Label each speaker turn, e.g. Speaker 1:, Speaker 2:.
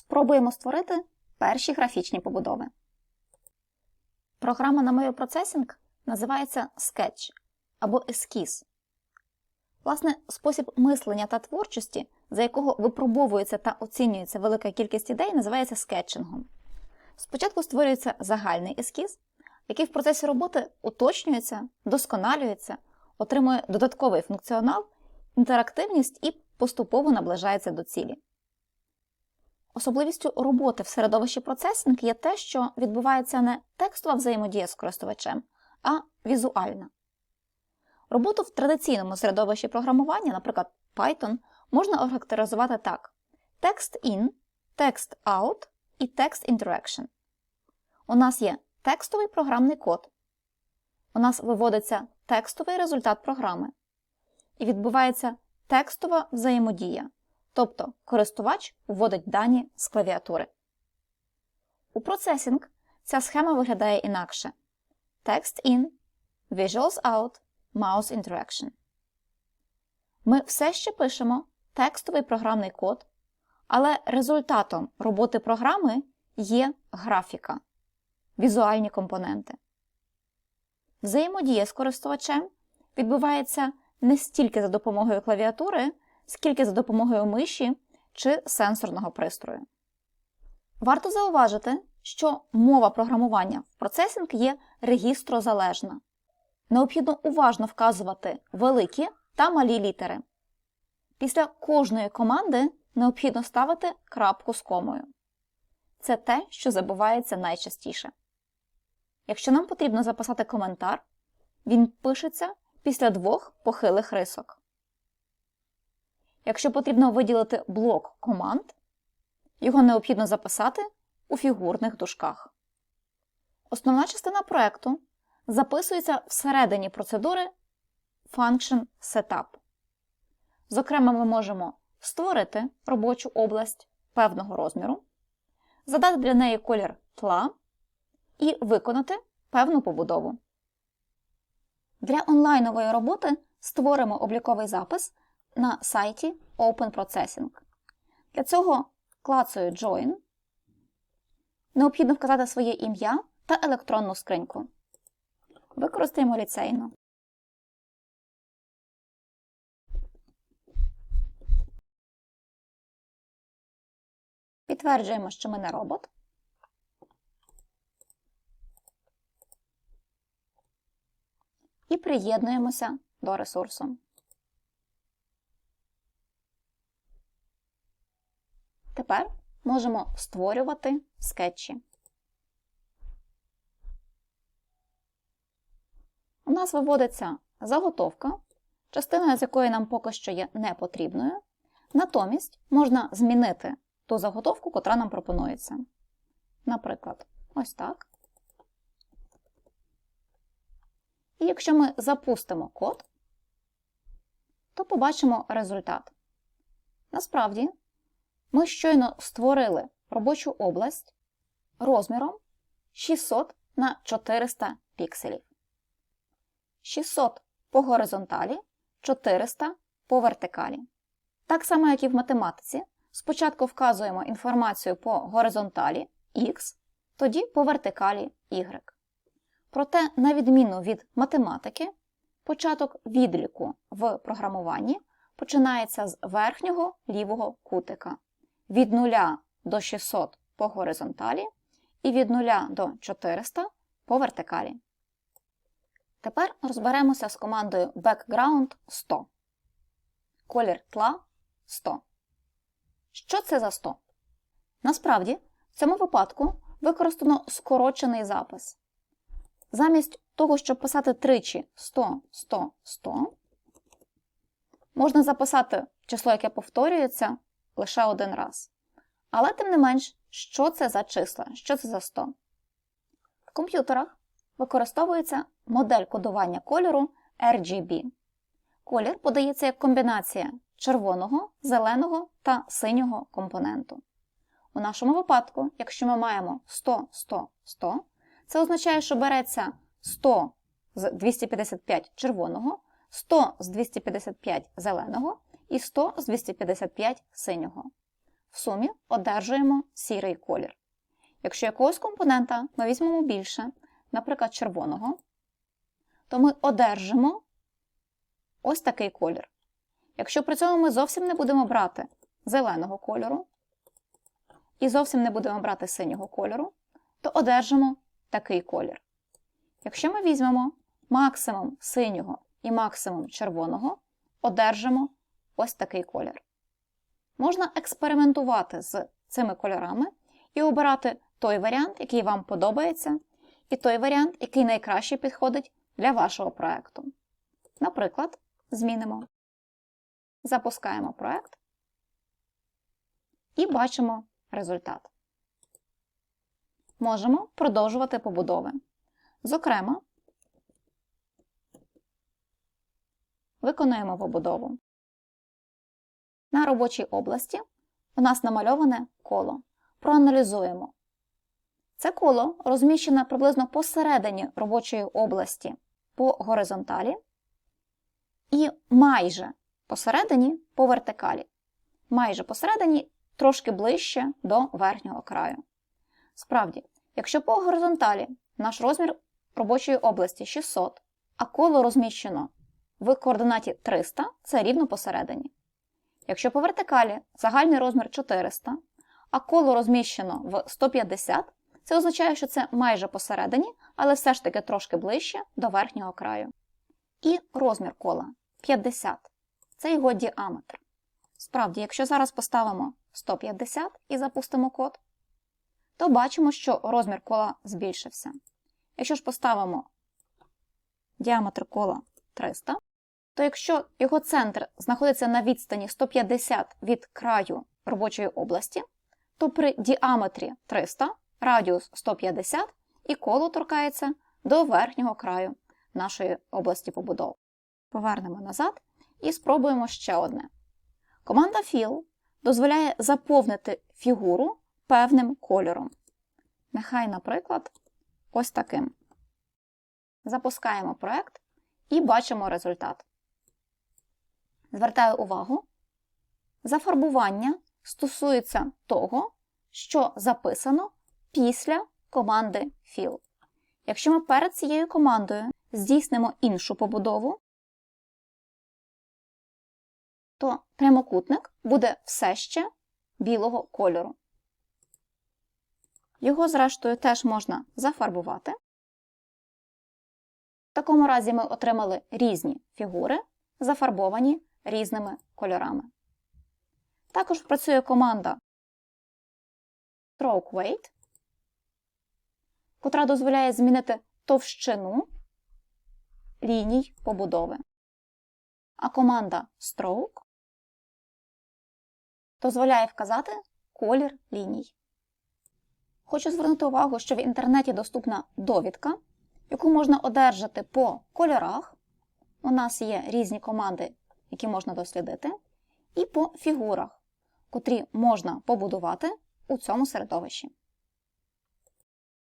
Speaker 1: Спробуємо створити перші графічні побудови. Програма на Mobile Processing називається Sketch або ескіз. Власне, спосіб мислення та творчості, за якого випробовується та оцінюється велика кількість ідей, називається скетчингом. Спочатку створюється загальний ескіз, який в процесі роботи уточнюється, досконалюється, отримує додатковий функціонал, інтерактивність і поступово наближається до цілі. Особливістю роботи в середовищі процесінг є те, що відбувається не текстова взаємодія з користувачем, а візуальна. Роботу в традиційному середовищі програмування, наприклад, Python, можна охарактеризувати так: Text in, Text out і Text interaction. У нас є текстовий програмний код. У нас виводиться текстовий результат програми. І відбувається текстова взаємодія. Тобто користувач вводить дані з клавіатури. У процесінг ця схема виглядає інакше: Text in, Visuals out, Mouse Interaction. Ми все ще пишемо текстовий програмний код, але результатом роботи програми є графіка, візуальні компоненти. Взаємодія з користувачем відбувається не стільки за допомогою клавіатури, скільки за допомогою миші чи сенсорного пристрою. Варто зауважити, що мова програмування в процесінг є регістрозалежна. Необхідно уважно вказувати великі та малі літери. Після кожної команди необхідно ставити крапку з комою. Це те, що забувається найчастіше. Якщо нам потрібно записати коментар, він пишеться після двох похилих рисок. Якщо потрібно виділити блок команд, його необхідно записати у фігурних дужках. Основна частина проекту записується всередині процедури Function Setup. Зокрема, ми можемо створити робочу область певного розміру, задати для неї колір тла і виконати певну побудову. Для онлайнової роботи створимо обліковий запис на сайті Open Processing. Для цього клацаю Join. Необхідно вказати своє ім'я та електронну скриньку. Використаємо ліцейну. Підтверджуємо, що ми не робот. І приєднуємося до ресурсу. Тепер можемо створювати скетчі. У нас виводиться заготовка, частина з якої нам поки що є непотрібною. Натомість можна змінити ту заготовку, котра нам пропонується. Наприклад, ось так. І якщо ми запустимо код, то побачимо результат. Насправді, ми щойно створили робочу область розміром 600 на 400 пікселів. 600 по горизонталі, 400 по вертикалі. Так само, як і в математиці, спочатку вказуємо інформацію по горизонталі X, тоді по вертикалі Y. Проте, на відміну від математики, початок відліку в програмуванні починається з верхнього лівого кутика від 0 до 600 по горизонталі і від 0 до 400 по вертикалі. Тепер розберемося з командою background 100. Колір тла 100. Що це за 100? Насправді, в цьому випадку використано скорочений запис. Замість того, щоб писати тричі 100, 100, 100, можна записати число, яке повторюється, лише один раз. Але, тим не менш, що це за числа? Що це за 100? В комп'ютерах використовується модель кодування кольору RGB. Колір подається як комбінація червоного, зеленого та синього компоненту. У нашому випадку, якщо ми маємо 100, 100, 100, це означає, що береться 100 з 255 червоного, 100 з 255 зеленого і 100 з 255 синього. в сумі одержуємо сірий колір. Якщо якогось компонента ми візьмемо більше, наприклад, червоного, то ми одержимо ось такий колір. Якщо при цьому ми зовсім не будемо брати зеленого кольору і зовсім не будемо брати синього кольору, то одержимо такий колір. Якщо ми візьмемо максимум синього і максимум червоного, одержимо ось такий колір. Можна експериментувати з цими кольорами і обирати той варіант, який вам подобається, і той варіант, який найкраще підходить для вашого проєкту. Наприклад, змінимо. Запускаємо проєкт і бачимо результат. Можемо продовжувати побудови. Зокрема, виконуємо побудову. На робочій області у нас намальоване коло. Проаналізуємо. Це коло розміщене приблизно посередині робочої області по горизонталі і майже посередині по вертикалі. Майже посередині трошки ближче до верхнього краю. Справді, якщо по горизонталі наш розмір робочої області 600, а коло розміщено в координаті 300, це рівно посередині. Якщо по вертикалі загальний розмір 400, а коло розміщено в 150, це означає, що це майже посередині, але все ж таки трошки ближче до верхнього краю. І розмір кола 50 це його діаметр. Справді, якщо зараз поставимо 150 і запустимо код, то бачимо, що розмір кола збільшився. Якщо ж поставимо діаметр кола 300, то якщо його центр знаходиться на відстані 150 від краю робочої області, то при діаметрі 300 радіус 150 і коло торкається до верхнього краю нашої області побудов. Повернемо назад і спробуємо ще одне. Команда Fill дозволяє заповнити фігуру певним кольором. Нехай, наприклад, ось таким. Запускаємо проект і бачимо результат. Звертаю увагу, зафарбування стосується того, що записано після команди Fill. Якщо ми перед цією командою здійснимо іншу побудову, то прямокутник буде все ще білого кольору. Його, зрештою, теж можна зафарбувати. В такому разі ми отримали різні фігури, зафарбовані різними кольорами. Також працює команда Stroke Weight, котра дозволяє змінити товщину ліній побудови. А команда Stroke дозволяє вказати колір ліній. Хочу звернути увагу, що в інтернеті доступна довідка, яку можна одержати по кольорах. У нас є різні команди, які можна дослідити, і по фігурах, котрі можна побудувати у цьому середовищі.